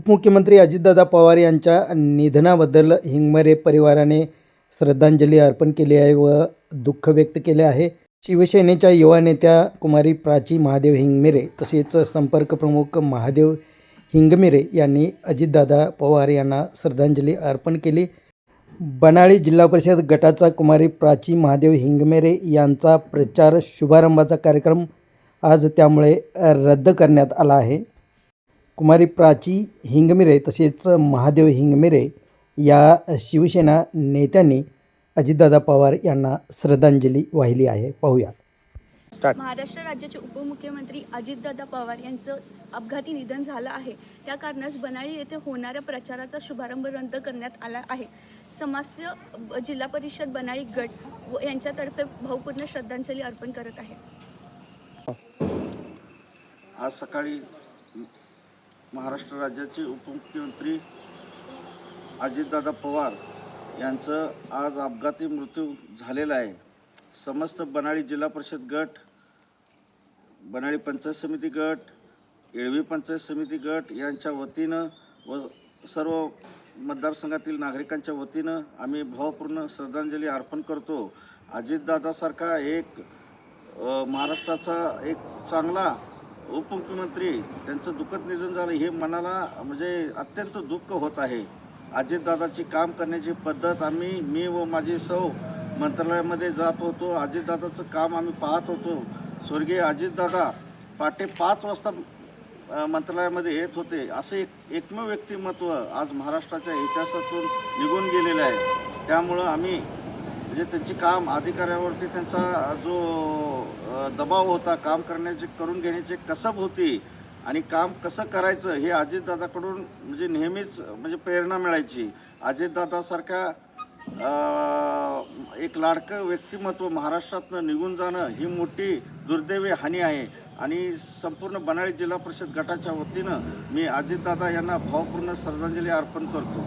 उपमुख्यमंत्री अजितदादा पवार यांच्या निधनाबद्दल हिंगमरे परिवाराने श्रद्धांजली अर्पण केली आहे व दुःख व्यक्त केले आहे. शिवसेनेच्या युवा नेत्या कुमारी प्राची महादेव हिंगमिरे तसेच संपर्क प्रमुख महादेव हिंगमिरे यांनी अजितदादा पवार यांना श्रद्धांजली अर्पण केली. बनाळी जिल्हा परिषद गटाचा कुमारी प्राची महादेव हिंगमेरे यांचा प्रचार शुभारंभाचा कार्यक्रम आज त्यामुळे रद्द करण्यात आला आहे. कुमारी प्राची हिंगमिरे तसेच महादेव हिंगमिरे या शिवसेना नेत्यांनी अजितदादा पवार यांना श्रद्धांजली वाहिली आहे. पाहूया. महाराष्ट्र राज्याचे उपमुख्यमंत्री अजितदादा पवार यांचं अपघाती निधन झालं आहे. त्या कारणास बनाळी येथे होणाऱ्या प्रचाराचा शुभारंभ रद्द करण्यात आला आहे. समास्य ब- जिल्हा परिषद बनाळी गट व यांच्यातर्फे भावपूर्ण श्रद्धांजली अर्पण करत आहे. आज सकाळी महाराष्ट्र राज्याचे उपमुख्यमंत्री अजितदादा पवार यांचं आज अपघाती मृत्यू झालेला आहे. समस्त बनाळी जिल्हा परिषद गट बनाळी पंचायत समिती गट येळवी पंचायत समिती गट यांच्या वतीनं व सर्व मतदारसंघातील नागरिकांच्या वतीनं आम्ही भावपूर्ण श्रद्धांजली अर्पण करतो. अजितदादासारखा एक महाराष्ट्राचा एक चांगला उपमुख्यमंत्री त्यांचं दुःखद निधन झालं हे मनाला म्हणजे अत्यंत दुःख होत आहे. अजितदादाची काम करण्याची पद्धत आम्ही मी व माझी सौ मंत्रालयामध्ये जात होतो. अजितदादाचं काम आम्ही पाहत होतो. स्वर्गीय अजितदादा पहाटे पाच वाजता मंत्रालयामध्ये येत होते. असे एक एकमेव व्यक्तिमत्व आज महाराष्ट्राच्या इतिहासातून निघून गेलेलं आहे. त्यामुळं आम्ही म्हणजे त्यांची काम अधिकाऱ्यावरती त्यांचा जो दबाव होता काम करण्याचे करून घेण्याची कसब होती आणि काम कसं करायचं हे अजितदादाकडून म्हणजे नेहमीच म्हणजे प्रेरणा मिळायची. अजितदादासारख्या एक लाडकं व्यक्तिमत्व महाराष्ट्रातनं निघून जाणं ही मोठी दुर्दैवी हानी आहे. आणि संपूर्ण बनाळी जिल्हा परिषद गटाच्या वतीनं मी अजितदादा यांना भावपूर्ण श्रद्धांजली अर्पण करतो.